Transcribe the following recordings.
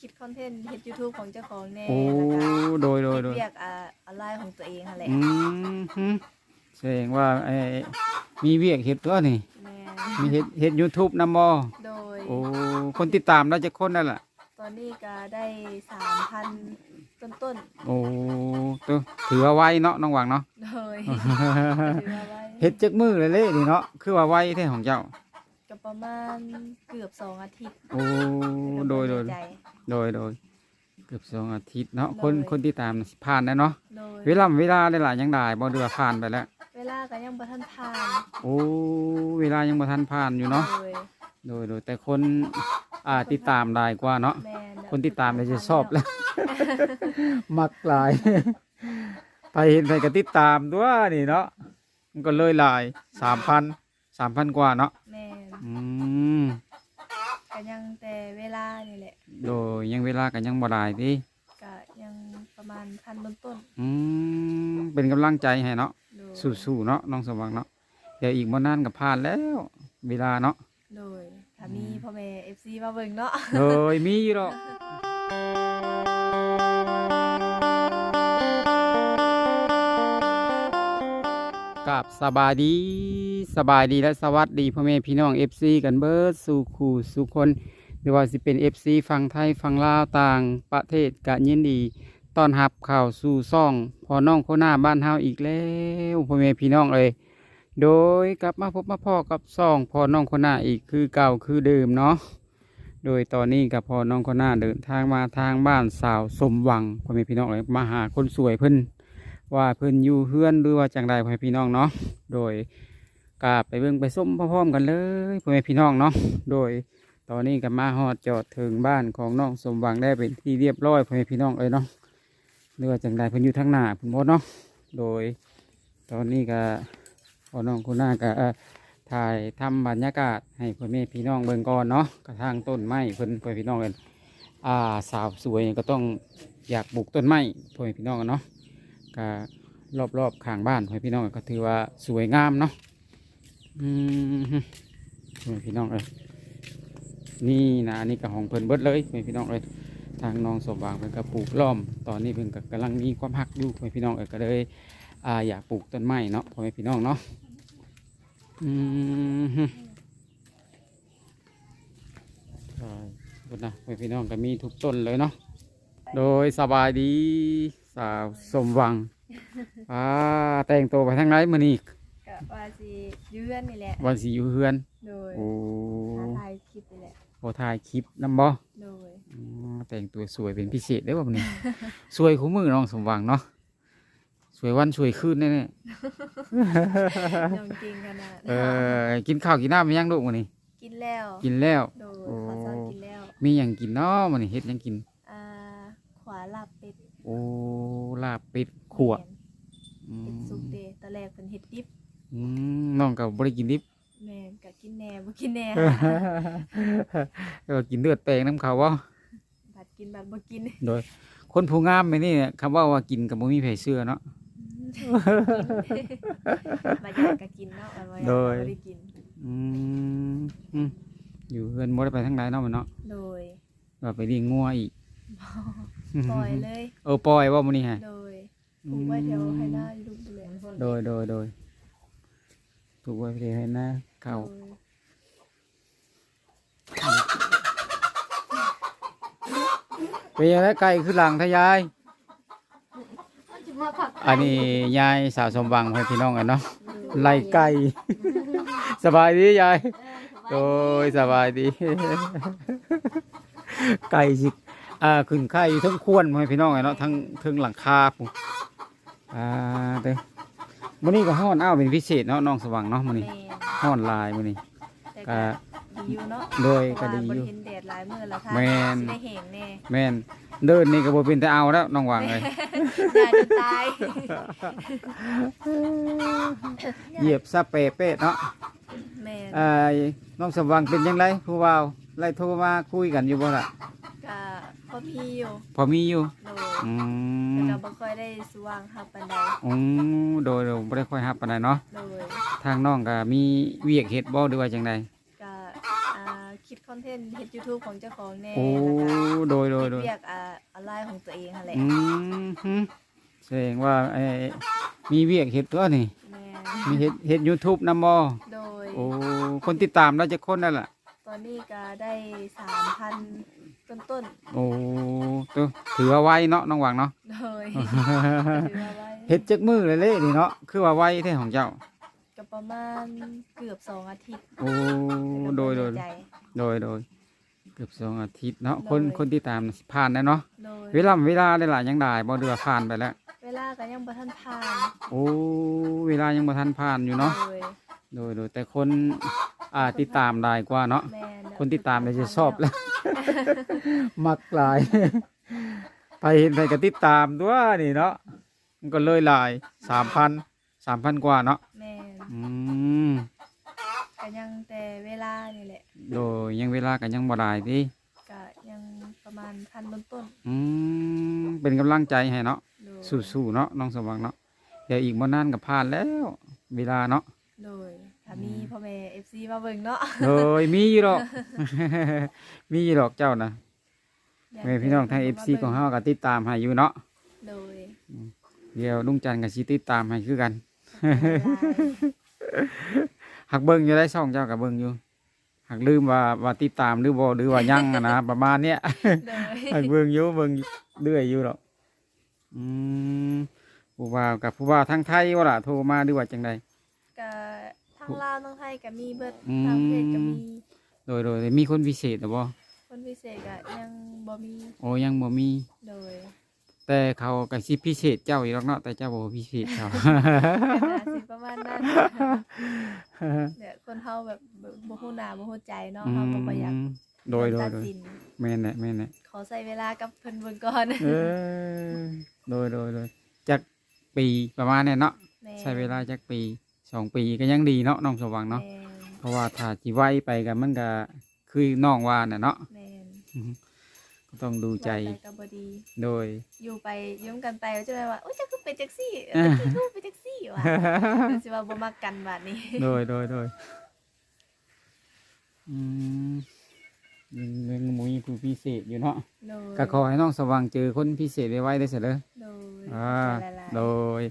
คิดคอนเทนต์เฮ็ด YouTube ของเจ้าของแน่โอ้แล้วก็โดยโดยโดยเรียกอ่าออนไลน์ของตัวเองหั่นแหละอืมฮึแสดงว่าไอ้มีเวียกเฮ็ดตัวนี่ แม่นมีเฮ็ดเฮ็ด YouTube นำบ่โดย โอ้คนติดตามแล้วจะคนนั่นล่ะ ตอนนี้ก็ได้3,000ต้นโอ้ตัวถือว่าไวเนาะน้องหวังเนาะ ๆโดยถือว่าไว้เฮ็ดจักมือเลยเล่นี่เนาะ คือว่าไวแท้ของเจ้าก็ ประมาณเกือบสองอาทิตย์โอ้โดยโดยใจ โดยโดยเกือบสองอาทิตย์เนาะคนโดย คนที่ตามน่ะสิผ่านแล้วเนาะโดยเวลาเวลาได้หลายยังได้บ่เดือผ่านไปแล้ว เวลาก็ยังบ่ทันผ่านโอ้เวลายังบ่ทันผ่านอยู่เนาะโดยโดยโดยแต่คนอ่าติดตามได้กว่าเนาะแม่ะคนติดตามเลยจะชอบแล้ว มักหลาย ไปเห็นไปก็ติดตามด้วยนี่เนาะมันก็เลยหลายสามพันสามพันกว่าเนาะ แม่น อืมก็ยังแต่เวลานี่แหละโดยยังเวลากันยังบ่ได้ดิก็ยังประมาณพันต้นอืมเป็นกำลังใจให้เนาะๆโดยสู้ๆเนาะน้องสมหวังเนาะเดี๋ยวอีกบ่นานก็ผ่านแล้ว เวลาเนาะ โดยถ้ามีพ่อแม่ FC มาเบิ่งเนาะ โดยมีอยู่หรอก กับสบายดีสบายดีและสวัสดีพ่อแม่พี่น้อง FC กันเบิดสู่คู่สู่คนหรือว่าสิเป็น FC ฝั่งไทยฝั่งลาวต่างประเทศกะยินดีต้อนรับข้าวสู่ซ่องพอน้องโคหน้าบ้านเฮาอีกแล้วพ่อแม่พี่น้องเอ้ยโดยกลับมาพบมาพ่อกับซ่องพอน้องโคหน้าอีกคือเก่าคือเดิมเนาะโดยตอนนี้กับพอน้องคนหน้าเดินทางมาทางบ้านสาวสมหวังพ่อแม่พี่น้องเลยมาหาคนสวยเพิ่น ว่าเพิ่นอยู่เฮือนหรือว่าจังใดพ่อแม่พี่น้องเนาะโดยกาไปเบิ่งไปส้มพร้อมๆกันเลยพ่อแม่พี่น้องเนาะโดยตอนนี้กับมาฮอดจอดถึงบ้านของน้องสมหวังได้เป็นที่เรียบร้อยพ่อแม่พี่น้องเลยเนาะหรือว่าจังใดเพิ่นอยู่ทางหน้าเพิ่นบ่เนาะโดย ตอนนี้ก็พ่อน้องคนหน้าก็ถ่ายทำบรรยากาศให้พ่อแม่พี่น้องเบิ่งก่อนเนาะกระทางต้นไม้เพิ่นพ่อแม่พี่น้องกันอ่าสาวสวยก็ต้องอยากปลูกต้นไม้พ่อแม่พี่น้องกันเนาะ ก็รอบๆข้างบ้านพ่อแม่พี่น้องก็ถือว่าสวยงามเนาะอืมพี่น้องเอ้ยนี่นะอันนี่ก็ของเพิ่นเบิดเลยพี่น้องเอ้ยทางน้องสมหวังเพิ่นก็ปลูกล้อม ตอนนี้เพิ่นก็กำลังมีความฮักอยู่พ่อแม่พี่น้องเอ้ยก็เลยอ่าอยากปลูกต้นไม้เนาะพ่อแม่พี่น้องเนาะอืมฮึใช่คุณนะพี่น้องก็มีทุกต้นเลยเนาะ โดยสบายดี สาวสมหวังอ่าแต่งตัวไปทางไหนมื้อนี้ก็ว่าสิอยู่เฮือนนี่แหละ วันสีอยู่เฮือน โดยโอ้ท้าทายคลิปนี่แหละ โอถ่ายคลิปนำบ่โดยอืมแต่งตัวสวยเป็นพิเศษได้อบ่มื้อนี้ สวยคู่มือน้องสมหวังเนาะสวยวันสวยคืนแน่น้องจริงขนาดๆเออกินข้าวกินน้ำมายังลูกมื้อนี้ กินแล้ว กินแล้ว โดยโอ้ขอสอนกินแล้ว มีหยังกินเนาะมื้อนี้เฮ็ดหยังกิน อ่า ขวาลาบเป็ด โอ้ลาบเป็ดขั่วแม่นอืเฮ็ดมสุกเดตอนแรกเป็นเฮ็ดดิบอืมน้องกับบริกินดิบ แม่นก็กินแหน่บ่กินแหน่ ก็กินเลือดแปลงน้ำเขาว่าบัดกินบัดบ่กินโดย คนผู้งามไปนี่เนี่ยคำว่าว่ากินกับบ่มีไผเชื่อเนาะ บัดอยากก็กินเนาะบัดบ่อยากโดก็ยบ่ได้กิน อืมอืมอยู่เพื่อนบ่ได้ไปทางใดเนาะมันเนาะโดย ว่าไปเลี้ยงงัวอีก ปล่อยเลยเออปล่อยว่ามื้อนี้ฮะ โดยปลูกไว้แถวให้หน้าอยู่ลูกเลยโดยโดยโดยถูกไว้เพียให้นะเข้าโดยเป็นยังไงไก่คือหลังทะยาย อันนี้ยายสาวสมหวังให้พี่น้องกันเนาะไล่ไก่ สบายดียายโดยสบายดี ไก่สิ อ่าขึ้นไข่อยู่ทั้งควนให้พี่น้องกันเนาะทั้งทั้งหลังคาปุ๊อ่าเด้อมื้อนี้ก็ฮ้อนอ้าวเป็นพิเศษเนาะน้องสว่างเนาะมื้อนี้แม่นฮ้อนหลายมื้อนี้แต่ก็ ก็ ดีอยู่เนาะโดยเพก็ราะว่าดีบ่อยู่เห็นแดดหลายมื้อแล้วค่ะแม่น สิได้แห้งแน่แม่นเดินนี่ก็บ่เป็นแต่เอาแล้วน้องหวังเลย อย่าจนตายเหยียบซะเปะเป๊ะเนาะแม่นเอ่อน้องสว่างเป็นยังไงผู้ว่าว ไล่โทรมาคุยกันอยู่บ่ล่ะก็พอมีอยู่พอมีอยู่โดยอืแต่มก็บ่ค่อยได้สว่างครับปานใดอืมโดยเราไม่ได้ค่อยฮับปานใดเนาะโดยทางน้องก็มีเวียกเฮ็ดบ่หรือว่าจังไดก็อ่าคิดคิดคอนเทนต์เฮ็ด YouTube ของเจ้าของแน่โอ้แล้วก็โดยโดยโดยเรียกอ่าออนไลน์ของตัวเองหั่นแหละอืมฮึแสดงว่าไอ้มีเวียกเฮ็ดตัวนี่ แม่มีเฮ็ดเฮ็ด YouTube นำบ่โดยโอ้คนติดตามแล้วจะคนนั่นล่ะ ตอนนี้ก็ได้3,000ต้นต้นโอ้ตัวถือว่าไวเนาะน้องหวังเนาะๆโดยถือว่าไว้เฮ็ดจักมือเลยเลยนี่เนาะ คือว่าไวแท้ของเจ้า ก็ประมาณเกือบสองอาทิตย์โอ้ โดยโดย ใจ โดยโดยเกือบสองอาทิตย์เนาะ คนโดย คนที่ตามน่ะผ่านแล้วเนาะ โดยเวลาเวลาได้หลายยังได้บ่เดือผ่านไปแล้ว เวลาก็ยังบ่ทันผ่านโอ้ เวลายังบ่ทันผ่านอยู่เนาะโดยโดยโดยแต่คน อ่าติดตามได้กว่าเนาะแม่ะคนติดตามเลยจะชอบแล้ว มักหลาย ไปเห็นไปก็ติดตามด้วยนี่เนาะมันก็เลยหลายสามพันสามพันกว่าเนาะแม่นอืมก็ยังแต่เวลานี่แหละโดยยังเวลากันยังบ่ได้ดิก็ยังประมาณพันต้นต้นอืมเป็นกำลังใจให้เนาะๆโดยสู้ๆเนาะน้องสมหวังเนาะเดี๋ยวอีกบ่นานก็ผ่านแล้ว เวลาเนาะ โดย ถ้ามีพ่อแม่ FC มาเบิ่งเนาะโดยมีอยู่หรอก มีอยู่หรอกเจ้านะยากแม่พี่น้องทางให้ FC ของเฮาก็ติดตามให้อยู่เนาะโดยเดี๋ยวลุงจันทร์ก็สิติดตามให้คือกันขอบคุณหลายหักเบิ่งอยู่ได้ช่องเจ้ากับเบิ่งอยู่หักลืมว่าว่าติดตามหรือบ่หรือว่ายังอะนะประมาณเนี้ยโดยหักเบิ่งอยู่เบิ่งเรื่อยอยู่หรอกอืมผู้ว่ากับผู้ว่าทางไทยว่าล่ะโทรมาหรือว่าจังใดก็ ทั้งลาวทั้งไทยก็มีเบิดอืมทางเพจก็มีโดยโดยมีคนพิเศษหรือบ่คนพิเศษก็ยังบ่มีโอ้ยังบ่มี โดย แต่เขาก็สิพิเศษเจ้าอีกหรอกเนาะแต่เจ้าบ่พิเศษเขาก็น่าสิประมาณนั้นเนี่ยคนเฮาแบบบ่ฮู้หน้าบ่ฮู้ใจเนาะเฮาก็บ่อยากอืมโดยโดยตัดโดยสินแม่นแหละแม่นแหละขอใส่เวลากับเพิ่นเบิ่งก่อนเออโดยโดยโดยจักปีประมาณเนี้ยเนาะแม่ใช้เวลาจักปี สองปีก็ยังดีเนาะน้องสว่างเนาะแม่นเพราะว่าถ้าจีไว้ไปกันมันก็คือน้องว่าน่ะเนาะแม่นอือฮึก็ต้องดูใจว่าไปก็บ่ดี โดย อยู่ไปยืมกันไปแล้วจะไปว่าโอ้ยจะคือเป็นจักซี่อ่าจะคือเป็นจักซี่ว่ะคือสิว่าบ่มักกันบัดนี้ โดยโดยโดยอืมยังยังหมุยผู้พิเศษอยู่เนาะโดยก็ขอให้น้องสว่างเจอคนพิเศษไว้ๆได้เสร็จเลย โดยอ่า หลายๆ โดย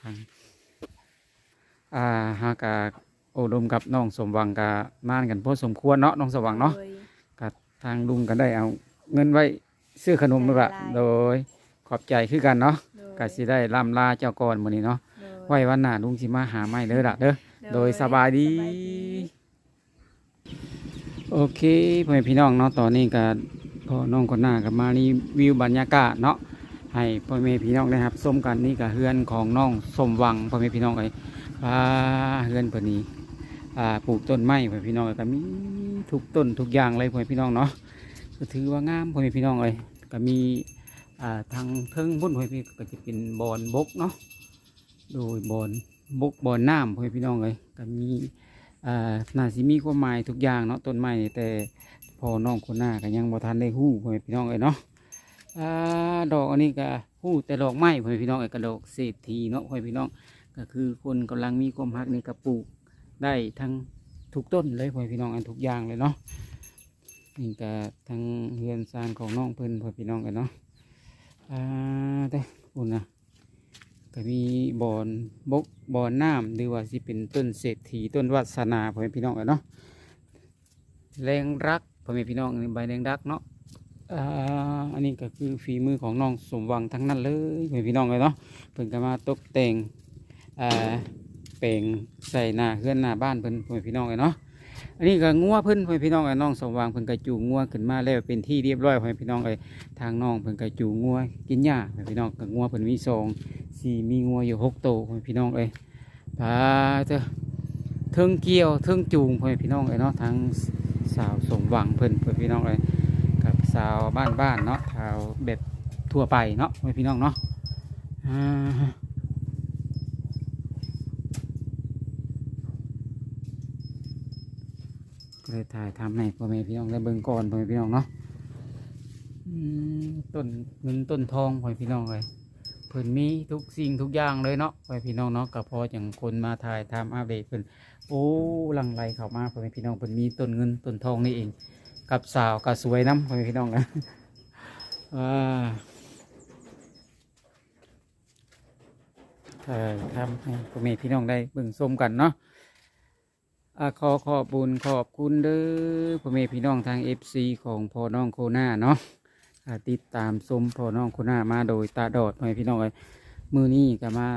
ทาง อ่าฮากาโอดมกับน้องสมหวังกาม่านกันพอสมควรเนาะน้องสมหวังเนาะโดย กับทางลุงก็ได้เอาเงินไว้ซื้อขนมด้วยละได้โดยขอบใจคือกันเนาะโดย ก็สิได้ล่ำลาเจ้าก่อนมื้อนี้เนาะโดยไว้วันหน้าลุงสิมาหาใหม่เด้อล่ะเด้อ โดยสบายดีสบายดี โอเคพ่อแม่พี่น้องเนาะตอนนี้ก็พ่อน้องคนหน้ากับมารีวิวบรรยากาศเนาะให้พ่อแม่พี่น้องได้รับชมกันนี่ก็เฮือนของน้องสมหวังพ่อแม่พี่น้องเอ้ย ว่าเฮือนเพิ่นนี้อ่าปลูกต้นไม้พ่อพี่น้องเอ้ยก็มีทุกต้นทุกอย่างเลยพ่อพี่น้องเนาะก็ถือว่างามพ่อพี่น้องเอ้ยก็มีอ่าทางเทิงพุ่นพ่อพี่ก็จะเป็นบอนบกเนาะโดยบอนบกบอนน้ำพ่อพี่น้องเอ้ยก็มีอ่าน่าสิมีความหมายทุกอย่างเนาะต้นไม้แต่พอน้องคนหน้าก็ยังบ่ทันได้ฮู้พ่อพี่น้องเอ้ยเนาะอ่าดอกอันนี้ก็ฮู้แต่ดอกไม้พ่อพี่น้องเอ้ยก็ดอกเศรษฐีเนาะพ่อพี่น้อง ก็คือคนกำลังมีความรักนี่ก็ปลูกได้ทั้งทุกต้นเลยพ่อพี่น้องอันทุกอย่างเลยเนาะนี่ก็ทั้งเรือนซานของน้องเพิ่นพ่อพี่น้องกันเนาะอ่าแต่อุ่นนะก็มีบอนบกบอนน้ำหรือว่าสิเป็นต้นเศรษฐีต้นวัสนาพ่อแม่พี่น้องกันเนาะแรงรักพ่อแม่พี่น้องใบแรงรักเนาะอ่าอันนี้ก็คือฝีมือของน้องสมหวังทั้งนั้นเลยพ่อแม่พี่น้องเลยเนาะเพิ่นก็มาตกแต่ง อ่าแปลงใส่หน้าเฮือนหน้าบ้านเพิ่นพ่อแม่พี่น้องเลยเนาะอันนี้ก็งัวเพิ่นพ่อแม่พี่น้องเลยน้องสมหวังเพิ่นก็จูงงัวขึ้นมาแล้วเป็นที่เรียบร้อยพ่อแม่พี่น้องเลยทางน้องเพิ่นก็จูงงัวกินหญ้าพ่อแม่พี่น้องก็งัวเพิ่นมีสองสี่มีงัวอยู่หกตัวพ่อแม่พี่น้องเอ้ยพาเถอะเทิงเกี่ยวเทิงจูงพ่อแม่พี่น้องเอ้ยเนาะทางสาวสมหวังเพิ่นพ่อแม่พี่น้องเอ้ยกับสาวบ้านบ้านเนาะสาวแบบทั่วไปเนาะพ่อแม่พี่น้องเนาะอ่า เลยถ่ายทำให้พ่อแม่พี่น้องได้เบิ่งก่อนพ่อแม่พี่น้องเนาะอืมต้นเงินต้นทองพ่อแม่พี่น้องเลยเพิ่นมีทุกสิ่งทุกอย่างเลยเนาะพ่อแม่พี่น้องเนาะก็พออย่างคนมาถ่ายทำอัปเดตเพิ่นโอ้หลังไหลเข้ามาพ่อแม่พี่น้องเพิ่นมีต้นเงินต้นทองนี่เอง กับสาวกับสวยน้ำพ่อแม่พี่น้องนะว้าเออทำให้พ่อแม่พี่น้องได้เบิ่งชมกันเนาะ ขอขอบบุญขอบคุณเด้อพ่อแม่พี่น้องทาง FC ของพ่อน้องโคน่าเนาะติดตามชมพ่อน้องโคน่ามาโดยตาดอดพ่อแม่พี่น้องเลยมือนี้ก็มา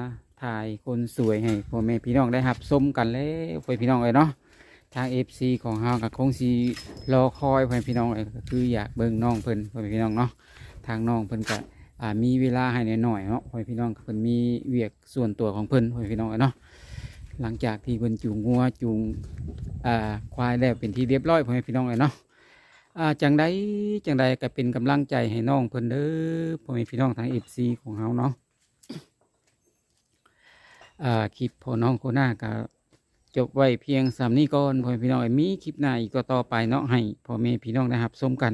ถ่ายคนสวยให้พ่อแม่พี่น้องได้หับชมกันแล้วพ่อแม่พี่น้องเลยเนาะทาง FC ของเฮากับคงสีรอคอยพ่อแม่พี่น้องเลยคืออยากเบิ่งน้องเพิ่นพ่อแม่พี่น้องเนาะทางน้องเพิ่นก็มีเวลาให้หน่อยๆเนาะพ่อแม่พี่น้องเพิ่นมีเวียกส่วนตัวของเพิ่นพ่อแม่พี่น้องเอ้ยเนาะ หลังจากที่เพิ่นจูงงัวจูงอ่าควายแล้วเป็นที่เรียบร้อยพ่อแม่พี่น้องเอ้ยเนาะอ่าจังใดจังใดก็เป็นกำลังใจให้น้องเพิ่นเด้อพ่อแม่พี่น้องทาง FC ของเฮาเนาะอ่าคลิปพ่อน้องโคหน่าก็จบไว้เพียงสามนี้ก่อนพ่อแม่พี่น้องมีคลิปหน้าอีกก็ต่อไปเนาะให้พ่อแม่พี่น้องได้รับชมกัน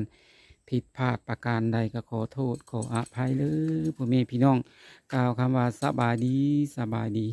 ผิดพลาดประการใดก็ขอโทษขออภัยเลยพ่อแม่พี่น้องกล่าวคำว่าสบายดีสบายดี